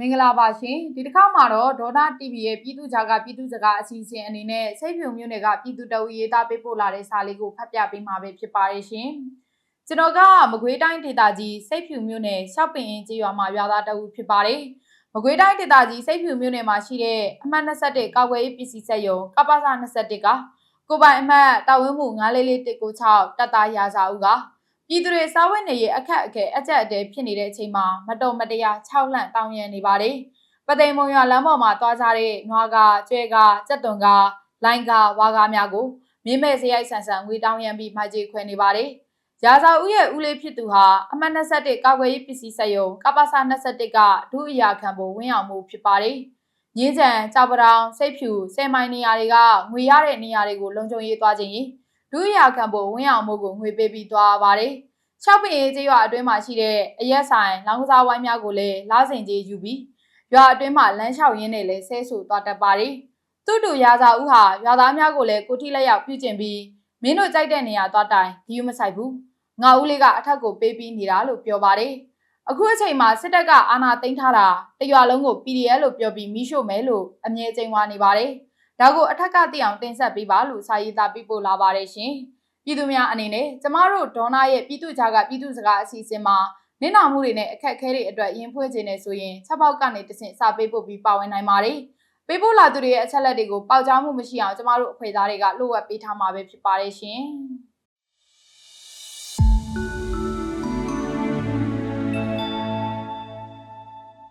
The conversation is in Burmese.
မင်္ဂလာပါရှင်ဒီတစ်ခါမှာတော့ဒေါနာ TV ရဲ့ပြည်သူ့ဂျာကပြည်သူ့စကားအစီအစဉ်အနေနဲ့စိတ်ဖြူမျိုးနယ်ကပြည်သူတအူရေးသားပေးပို့လာတဲ့စာလေးကိုဖတ်ပြပေးမှာပဲဖြစ်ပါတယ်ရှင်ကျွန်တော်ကမကွေးတိုင်းဒေသကြီးစိတ်ဖြူမျိုးနယ်ရှောက်ပင်အင်းကျေးရွာမှာရွာသားတအူဖြစ်ပါတယ်မကွေးတိုင်းဒေသကြီးစိတ်ဖြူမျိုးနယ်မှာရှိတဲ့အမှတ်21ကောက်ွယ်ရေးပစ္စည်းစက်ရုံကပ္ပစ21ကကိုပိုင်အမှတ်တာဝန်မှု944196တပ်သားရာဇာဦးက ပြည်သူတွေစားဝတ်နေရေးအခက်အခဲအကြက်အတဲဖြစ်နေတဲ့အချိန်မှာမတော်မတရား6လန့်တောင်းရန်နေပါတယ်။ပသိမ်မုံရွာလမ်းပေါ်မှာသွားကြတဲ့နွားကကျွဲကကြက်သွန်ကလိုင်းကဝါကားများကိုမြင်းမဲ့စရိုက်ဆန်ဆန်ငွေတောင်းရန်ပြီးမိုက်ကြီးခွဲနေပါတယ်။ရာဇာဦးရဲ့ဦးလေးဖြစ်သူဟာအမှတ်21ကောက်ွယ်ရေးပစ္စည်းစက်ရုံကပ္ပစ21ကဒုအရာခံဖို့ဝင်းအောင်မှုဖြစ်ပါတယ်။ညင်းချံကြောက်ပတောင်စိတ်ဖြူဆယ်မိုင်နေရာတွေကငွေရတဲ့နေရာတွေကိုလုံခြုံရေးသွားခြင်းရင် ဒုရခံဖို့ဝင်းအောင်မှုကိုငွေပေးပြီးသွားပါတယ်။၆ပင်ရေးကျေးရွာအတွင်းမှာရှိတဲ့အရက်ဆိုင်လောင်းကစားဝိုင်းများကိုလည်းလာစဉ်ကြီးယူပြီးရွာအတွင်းမှာလမ်းလျှောက်ရင်းနဲ့လည်းဆဲဆူသွားတတ်ပါတယ်။သူ့တူရာဇာဦးဟာရွာသားများကိုလည်းကိုထိလက်ရောက်ပြုကျင်ပြီးမင်းတို့ကြိုက်တဲ့နေရာသွားတိုင်ဒီယူမဆိုင်ဘူး။ငါဦးလေးကအထက်ကိုပေးပြီးနေတာလို့ပြောပါတယ်။အခုအချိန်မှာစစ်တပ်ကအာဏာသိမ်းထားတာတရွာလုံးကို PDF လို့ပြောပြီးမိရှို့မယ်လို့အမြဲကျင်းဝါနေပါတယ်။ ဒါကိုအထက်ကသိအောင်တင်ဆက်ပေးပါလို့စာရေးသားပေးပို့လာပါတယ်ရှင်။ပြည်သူများအနေနဲ့ကျမတို့ဒေါနာရဲ့ပြည်သူ့ကြားကပြည်သူစကားအစီအစဉ်မှာနင့်နာမှုတွေနဲ့အခက်အခဲတွေအတွက်ရင်ဖွင့်ခြင်းနဲ့ဆိုရင်ချက်ပေါက်ကနေတဆင့်စာပေးပို့ပြီးပါဝင်နိုင်ပါတယ်။ပေးပို့လာသူတွေရဲ့အချက်လက်တွေကိုပေါက်ကြားမှုမရှိအောင်ကျမတို့အဖွဲ့သားတွေကလိုအပ်ပေးထားမှာပဲဖြစ်ပါတယ်ရှင်။